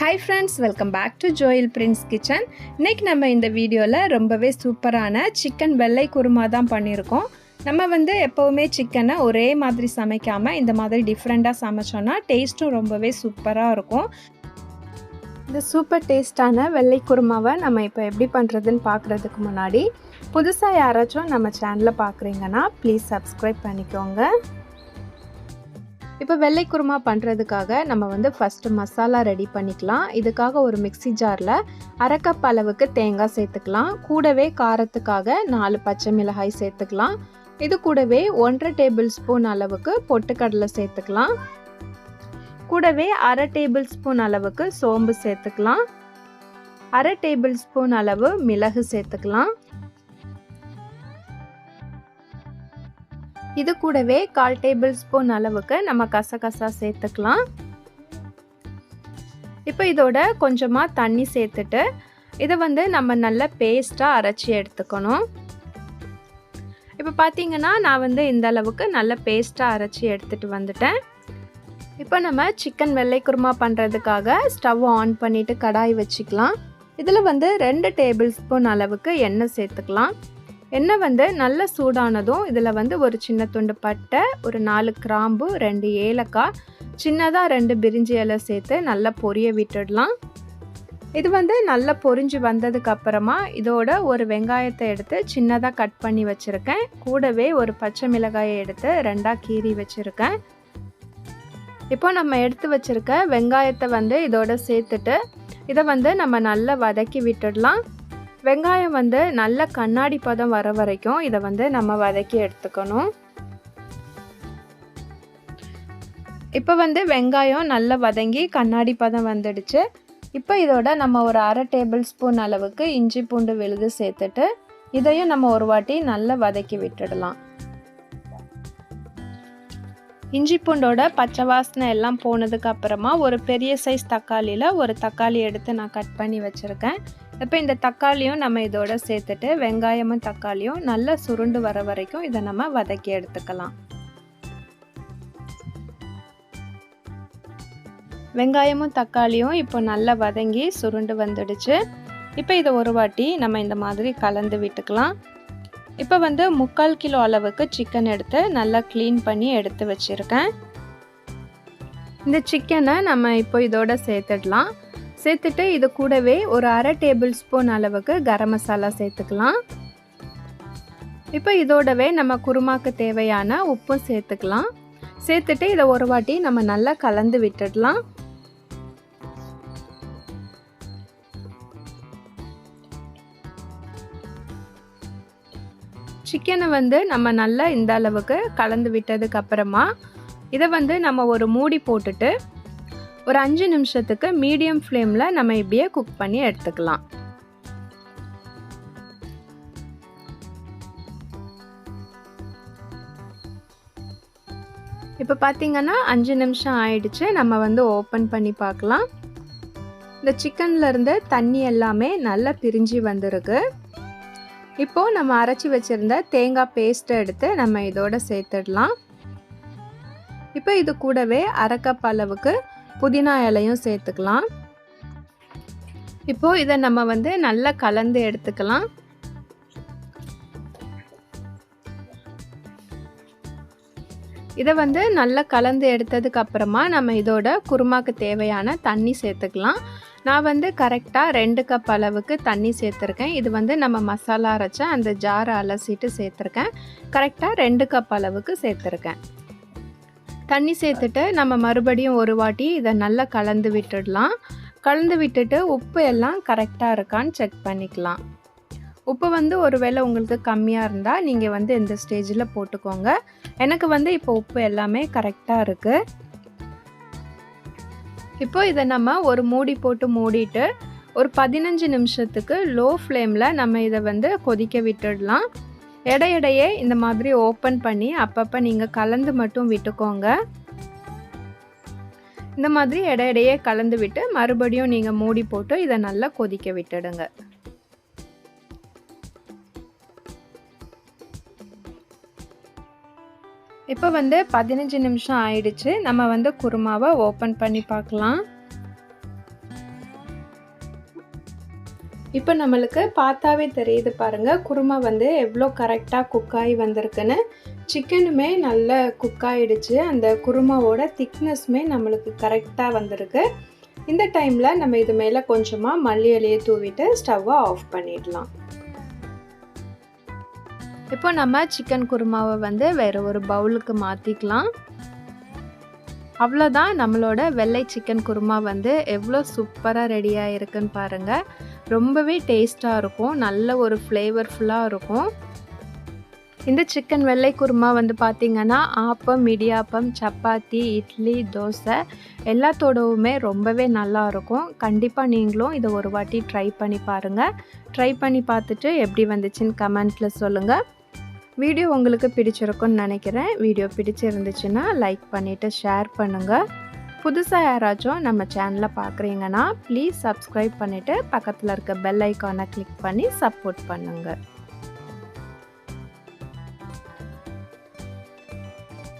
Hi friends welcome back to Joel Prince kitchen இன்றைக்கி நம்ம இந்த வீடியோவில் ரொம்பவே சூப்பரான சிக்கன் வெள்ளை குருமா தான் பண்ணியிருக்கோம். நம்ம வந்து எப்போவுமே சிக்கனை ஒரே மாதிரி சமைக்காமல் இந்த மாதிரி டிஃப்ரெண்ட்டாக சமைச்சோன்னா டேஸ்ட்டும் ரொம்பவே சூப்பராக இருக்கும். இந்த சூப்பர் டேஸ்டான வெள்ளை குருமாவை நம்ம இப்போ எப்படி பண்ணுறதுன்னு பார்க்குறதுக்கு முன்னாடி புதுசாக யாராச்சும் நம்ம சேனலை பார்க்குறீங்கன்னா ப்ளீஸ் சப்ஸ்கிரைப் பண்ணிக்கோங்க. இப்போ வெள்ளை குருமா பண்ணுறதுக்காக நம்ம வந்து ஃபஸ்ட்டு மசாலா ரெடி பண்ணிக்கலாம். இதுக்காக ஒரு மிக்சி ஜாரில் அரை கப் அளவுக்கு தேங்காய் சேர்த்துக்கலாம். கூடவே காரத்துக்காக நாலு பச்சை மிளகாய் சேர்த்துக்கலாம். இது கூடவே ஒன்றரை டேபிள் ஸ்பூன் அளவுக்கு பொட்டுக்கடலை சேர்த்துக்கலாம். கூடவே அரை டேபிள் ஸ்பூன் அளவுக்கு சோம்பு சேர்த்துக்கலாம். அரை டேபிள் ஸ்பூன் அளவு மிளகு சேர்த்துக்கலாம். இது கூடவே கால் டேபிள் ஸ்பூன் அளவுக்கு நம்ம கசகசா சேர்த்துக்கலாம். இப்போ இதோட கொஞ்சமாக தண்ணி சேர்த்துட்டு இதை வந்து நம்ம நல்ல பேஸ்ட்டாக அரைச்சி எடுத்துக்கணும். இப்போ பார்த்தீங்கன்னா நான் வந்து இந்த அளவுக்கு நல்ல பேஸ்ட்டாக அரைச்சி எடுத்துகிட்டு வந்துட்டேன். இப்போ நம்ம சிக்கன் வெள்ளை குருமா பண்ணுறதுக்காக ஸ்டவ் ஆன் பண்ணிவிட்டு கடாய் வச்சுக்கலாம். இதில் வந்து ரெண்டு டேபிள் ஸ்பூன் அளவுக்கு எண்ணெய் சேர்த்துக்கலாம். எண்ணெய் வந்து நல்ல சூடானதும் இதில் வந்து ஒரு சின்ன துண்டு பட்டை ஒரு நாலு கிராம்பு ரெண்டு ஏலக்காய் சின்னதாக ரெண்டு பிரிஞ்சி இலை சேர்த்து நல்லா பொரிய விட்டுடலாம். இது வந்து நல்லா பொரிஞ்சு வந்ததுக்கு அப்புறமா இதோட ஒரு வெங்காயத்தை எடுத்து சின்னதாக கட் பண்ணி வச்சுருக்கேன். கூடவே ஒரு பச்சை மிளகாயை எடுத்து ரெண்டாக கீறி வச்சுருக்கேன். இப்போ நம்ம எடுத்து வச்சுருக்க வெங்காயத்தை வந்து இதோட சேர்த்துட்டு இதை வந்து நம்ம நல்லா வதக்கி விட்டுடலாம். வெங்காயம் வந்து நல்ல கண்ணாடி பதம் வர வரைக்கும் இதை வந்து நம்ம வதக்கி எடுத்துக்கணும். இப்போ வந்து வெங்காயம் நல்லா வதங்கி கண்ணாடி பதம் வந்துடுச்சு. இப்போ இதோட நம்ம ஒரு அரை டேபிள் ஸ்பூன் அளவுக்கு இஞ்சி பூண்டு விழுது சேர்த்துட்டு இதையும் நம்ம ஒரு வாட்டி நல்லா வதக்கி விட்டுடலாம். இஞ்சி பூண்டோட பச்சை வாசனை எல்லாம் போனதுக்கு அப்புறமா ஒரு பெரிய சைஸ் தக்காளியில் ஒரு தக்காளி எடுத்து நான் கட் பண்ணி வச்சுருக்கேன். இப்போ இந்த தக்காளியும் நம்ம இதோட சேர்த்துட்டு வெங்காயமும் தக்காளியும் நல்லா சுருண்டு வர வரைக்கும் இதை நம்ம வதக்கி எடுத்துக்கலாம். வெங்காயமும் தக்காளியும் இப்போ நல்லா வதங்கி சுருண்டு வந்துடுச்சு. இப்போ இதை ஒரு வாட்டி நம்ம இந்த மாதிரி கலந்து விட்டுக்கலாம். இப்போ வந்து முக்கால் கிலோ அளவுக்கு சிக்கன் எடுத்து நல்லா க்ளீன் பண்ணி எடுத்து வச்சுருக்கேன். இந்த சிக்கனை நம்ம இப்போ இதோட சேர்த்துடலாம். சேர்த்துட்டு இது கூடவே ஒரு அரை டேபிள் ஸ்பூன் அளவுக்கு கரம் மசாலா சேர்த்துக்கலாம். இப்போ இதோடவே நம்ம குருமாக்கு தேவையான உப்பும் சேர்த்துக்கலாம். சேர்த்துட்டு இதை ஒரு வாட்டி நம்ம நல்லா கலந்து விட்டுடலாம். சிக்கனை வந்து நம்ம நல்லா இந்த அளவுக்கு கலந்து விட்டதுக்கு அப்புறமா இதை வந்து நம்ம ஒரு மூடி போட்டுட்டு ஒரு அஞ்சு நிமிஷத்துக்கு மீடியம் ஃப்ளேமில் நம்ம இப்படியே குக் பண்ணி எடுத்துக்கலாம். இப்போ பார்த்தீங்கன்னா அஞ்சு நிமிஷம் ஆயிடுச்சு. நம்ம வந்து ஓப்பன் பண்ணி பார்க்கலாம். இந்த சிக்கன்லேருந்து தண்ணி எல்லாமே நல்லா பிரிஞ்சு வந்திருக்கு. இப்போது நம்ம அரைச்சி வச்சுருந்த தேங்காய் பேஸ்ட்டை எடுத்து நம்ம இதோட சேர்த்துடலாம். இப்போ இது கூடவே அரைக்கப்பளவுக்கு அளவுக்கு புதினா இலையும் சேர்த்துக்கலாம். இப்போது இதை நம்ம வந்து நல்லா கலந்து எடுத்துக்கலாம். இதை வந்து நல்லா கலந்து எடுத்ததுக்கு அப்புறமா நம்ம இதோட குருமாக்கு தேவையான தண்ணி சேர்த்துக்கலாம். நான் வந்து கரெக்டாக ரெண்டு கப் அளவுக்கு தண்ணி சேர்த்துருக்கேன். இது வந்து நம்ம மசாலா அரைச்ச அந்த ஜாரை அலசிட்டு சேர்த்துருக்கேன். கரெக்டாக ரெண்டு கப் அளவுக்கு சேர்த்துருக்கேன். தண்ணி சேர்த்துட்டு நம்ம மறுபடியும் ஒரு வாட்டி இதை நல்லா கலந்து விட்டுடலாம். கலந்து விட்டுட்டு உப்பு எல்லாம் கரெக்டாக இருக்கான்னு செக் பண்ணிக்கலாம். உப்பு வந்து ஒருவேளை உங்களுக்கு கம்மியாக இருந்தால் நீங்கள் வந்து இந்த ஸ்டேஜில் போட்டுக்கோங்க. எனக்கு வந்து இப்போ உப்பு எல்லாமே கரெக்டாக இருக்குது இப்போ இதை நம்ம ஒரு மூடி போட்டு மூடிட்டு ஒரு பதினஞ்சு நிமிஷத்துக்கு லோ ஃப்ளேமில் நம்ம இதை வந்து கொதிக்க விட்டுடலாம். இடையிடையே இந்த மாதிரி ஓப்பன் பண்ணி அப்பப்போ நீங்கள் கலந்து மட்டும் விட்டுக்கோங்க. இந்த மாதிரி இடையிடையே கலந்து விட்டு மறுபடியும் நீங்கள் மூடி போட்டு இதை நல்லா கொதிக்க விட்டுடுங்க. இப்போ வந்து பதினஞ்சு நிமிஷம் ஆயிடுச்சு. நம்ம வந்து குருமாவை ஓப்பன் பண்ணி பார்க்கலாம். இப்போ நம்மளுக்கு பார்த்தாவே தெரியுது பாருங்கள் குருமா வந்து எவ்வளோ கரெக்டாக குக் ஆகி வந்திருக்குன்னு. சிக்கனுமே நல்லா குக் ஆகிடுச்சு அந்த குருமாவோட திக்னஸ்மே நம்மளுக்கு கரெக்டாக வந்திருக்கு. இந்த டைமில் நம்ம இது மேலே கொஞ்சமாக மல்லி இலையை தூவிட்டு ஸ்டவ்வை ஆஃப் பண்ணிடலாம். இப்போ நம்ம சிக்கன் குருமாவை வந்து வேறு ஒரு பவுலுக்கு மாற்றிக்கலாம் அவ்வளோதான் நம்மளோட வெள்ளை சிக்கன் குருமா வந்து எவ்வளோ சூப்பராக ரெடியாக இருக்குன்னு பாருங்கள் ரொம்பவே டேஸ்ட்டாக இருக்கும். நல்ல ஒரு ஃப்ளேவர்ஃபுல்லாக இருக்கும். இந்த சிக்கன் வெள்ளை குருமா வந்து பார்த்திங்கன்னா ஆப்பம் இடியாப்பம் சப்பாத்தி இட்லி தோசை எல்லாத்தோடவுமே ரொம்பவே நல்லா இருக்கும். கண்டிப்பாக நீங்களும் இதை ஒரு வாட்டி ட்ரை பண்ணி பாருங்கள் ட்ரை பண்ணி பார்த்துட்டு எப்படி வந்துச்சுன்னு கமெண்ட்டில் சொல்லுங்கள் வீடியோ உங்களுக்கு பிடிச்சிருக்குன்னு நினைக்கிறேன். வீடியோ பிடிச்சிருந்துச்சுன்னா லைக் பண்ணிவிட்டு ஷேர் பண்ணுங்கள் புதுசாக யாராச்சும் நம்ம சேனலை பார்க்குறீங்கன்னா ப்ளீஸ் சப்ஸ்கிரைப் பண்ணிவிட்டு பக்கத்தில் இருக்க பெல் ஐக்கானை கிளிக் பண்ணி சப்போர்ட் பண்ணுங்கள்